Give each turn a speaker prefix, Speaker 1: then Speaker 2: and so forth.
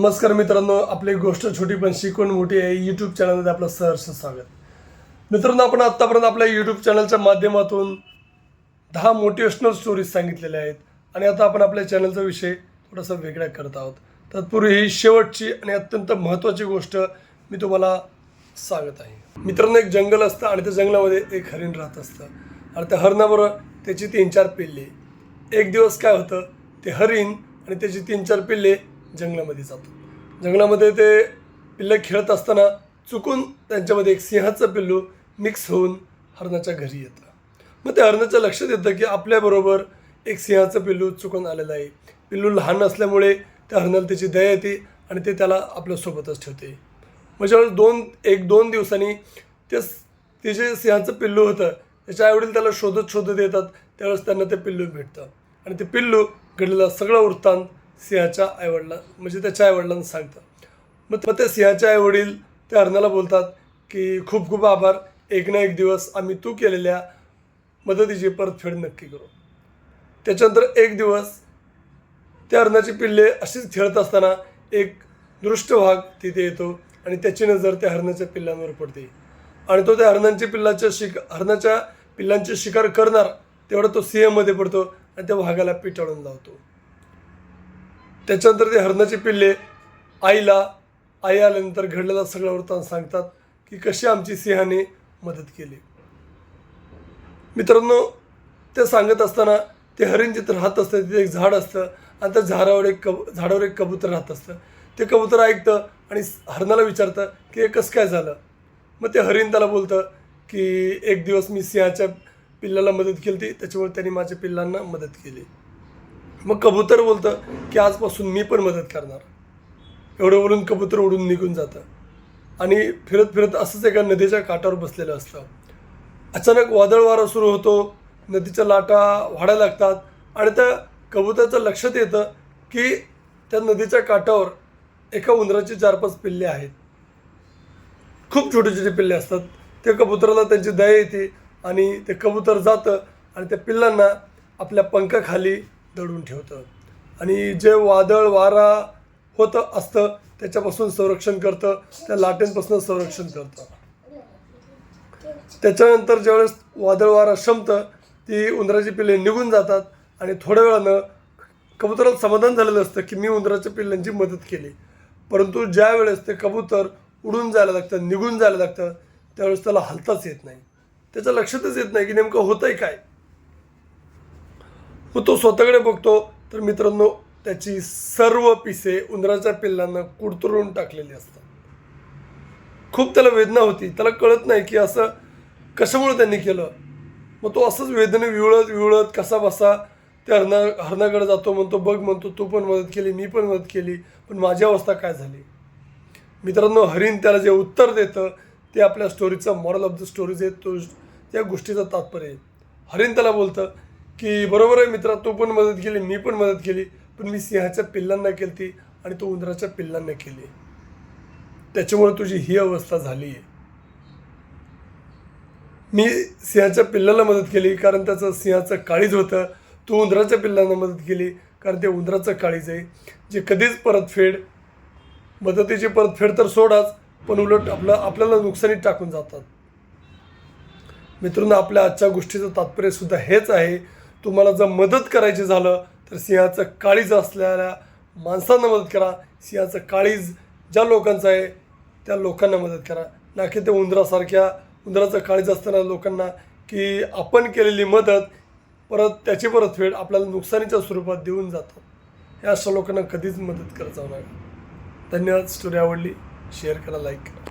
Speaker 1: नमस्कार मित्रांनो आपली गोष्ट छोटी पण शिकवण मोठी आहे. यूट्यूब चॅनलमध्ये आपलं सहर्ष स्वागत. मित्रांनो आपण आत्तापर्यंत आपल्या यूट्यूब चॅनलच्या माध्यमातून दहा मोटिवेशनल स्टोरीज सांगितलेल्या आहेत. आणि आता आपण आपल्या चॅनलचा विषय थोडासा वेगळा करत आहोत. तत्पूर्वी ही शेवटची आणि अत्यंत महत्त्वाची गोष्ट मी तुम्हाला सांगत आहे. मित्रांनो एक जंगल असतं आणि त्या जंगलामध्ये एक हरिण राहत असतं. आणि त्या हरणाबरोबर त्याची तीन चार पिल्ले. एक दिवस काय होतं ते हरिण आणि त्याची तीन चार पिल्ले जंगलामध्ये जातो. जंगलामध्ये ते पिल्ले खेळत असताना चुकून त्यांच्यामध्ये एक सिंहाचं पिल्लू मिक्स होऊन हरणाच्या घरी येतं. मग त्या हरणाच्या लक्षात येतं की आपल्याबरोबर एक सिंहाचं पिल्लू चुकून आलेलं आहे. पिल्लू लहान असल्यामुळे त्या हरणाला त्याची दया येते आणि ते त्याला आपल्यासोबतच ठेवते. म्हणजे दोन एक दोन दिवसांनी ते ते जे सिंहाचं पिल्लू होतं त्याच्या आईवडील त्याला शोधत शोधत येतात त्यावेळेस त्यांना ते पिल्लू भेटतं. आणि ते पिल्लू घडलेला सगळा वृत्तांत सिंहाच्या आईवडिला म्हणजे त्याच्या आईवडिलांना सांगतं. मग मग त्या सिंहाचे आईवडील त्या हरणाला बोलतात की खूप खूप आभार. एक ना एक दिवस आम्ही तू केलेल्या मदतीची परतफेड नक्की करू. त्याच्यानंतर एक दिवस त्या अर्णाची पिल्ले अशीच खेळत असताना एक दृष्ट वाघ तिथे येतो आणि त्याची नजर त्या हरणाच्या पिल्लांवर पडते. आणि तो त्या हरणांच्या पिल्लाच्या शिक हरणाच्या पिल्लांची शिकार करणार तेवढा तो सिंहमध्ये पडतो आणि त्या वाघाला पिटाळून लावतो. त्याच्यानंतर ते हरणाचे पिल्ले आईला आई आल्यानंतर घडलेला सगळा वृत्तांत सांगतात की कशी आमची सिंहाने मदत केली. मित्रांनो ते सांगत असताना ते हरिण जिथं राहत असतं तिथे एक झाड असतं आणि त्या झाडावर एक कब झाडावर एक कबूतर राहत असतं. ते कबूतर ऐकतं आणि हरणाला विचारतं की हे कसं काय झालं? मग ते हरिण त्याला बोलतं की एक दिवस मी सिंहाच्या पिल्लाला मदत केली होती त्याच्यामुळे त्यांनी माझ्या पिल्लांना मदत केली. मग कबूतर बोलतं की आजपासून मी पण मदत करणार. एवढं बोलून कबूतर उडून निघून जातं. आणि फिरत फिरत असंच एका नदीच्या काठावर बसलेलं असतं. अचानक वादळ वारा सुरू होतो. नदीच्या लाटा वाढायला लागतात. आणि त्या कबुतराचं लक्षात येतं की त्या नदीच्या काठावर एका उंदराची चार पाच पिल्ले आहेत. खूप छोटे छोटे पिल्ले असतात. त्या कबुतराला त्यांची दया येते आणि ते कबूतर जातं आणि त्या पिल्लांना आपल्या पंखाखाली दडून ठेवतं. आणि जे वादळ वारा होतं असतं त्याच्यापासून संरक्षण करतं त्या लाटेंपासून संरक्षण करतं. त्याच्यानंतर ज्यावेळेस वादळ वारा शमतं ती उंदराची पिल्ले निघून जातात आणि थोड्या वेळानं कबुतराला समाधान झालेलं असतं की मी उंदराच्या पिल्लांची मदत केली. परंतु ज्या वेळेस ते कबूतर उडून जायला लागतं निघून जायला लागतं त्यावेळेस त्याला हलताच येत नाही. त्याचं लक्षातच येत नाही की नेमकं होतंय काय. मग तो स्वतःकडे बघतो. तर मित्रांनो त्याची सर्व पिसे उंदराच्या पिल्लांना कुडतुरून टाकलेली असतात. खूप त्याला वेदना होती. त्याला कळत नाही की असं कशामुळे त्यांनी केलं. मग तो असंच वेदने विवळत विवळत कसा बसा त्या हरणा हरणाकडे जातो म्हणतो बघ म्हणतो तू पण मदत केली मी पण मदत केली पण माझी अवस्था काय झाली? मित्रांनो हरिण त्याला जे उत्तर देतं ते आपल्या स्टोरीचा मॉरल ऑफ द स्टोरीज आहे तो त्या गोष्टीचा तात्पर्य आहे. हरिण त्याला बोलतं की बरोबर आहे मित्रा तू पण मदत केली मी पण मदत केली पण मी सिंहाच्या पिल्लांना केली ती आणि तू उंदराच्या पिल्लांना केली. त्याच्यामुळे तुझी ही अवस्था झाली आहे मी सिंहाच्या पिल्लाला मदत केली कारण त्याचं सिंहाचं काळीज होतं. तू उंदराच्या पिल्लांना मदत केली कारण ते उंदराचं काळीज आहे. जे कधीच परतफेड मदतीची परतफेड तर सोडाच पण उलट आपलं आपल्याला नुकसानीत टाकून जातात. मित्रांनो आपल्या आजच्या गोष्टीचं तात्पर्य सुद्धा हेच आहे. तुम्हाला जर मदत करायची झालं तर सिंहाचं काळीज असलेल्या माणसांना मदत करा. सिंहाचं काळीज ज्या लोकांचं आहे त्या लोकांना मदत करा. ना की ते उंदरासारख्या उंदराचं काळीज असताना लोकांना की आपण केलेली मदत परत त्याची परतफेड आपल्याला नुकसानीच्या स्वरूपात देऊन जातो. हे अशा लोकांना कधीच मदत करत जाऊ नका. धन्यवाद. स्टोरी आवडली शेअर करा लाईक करा.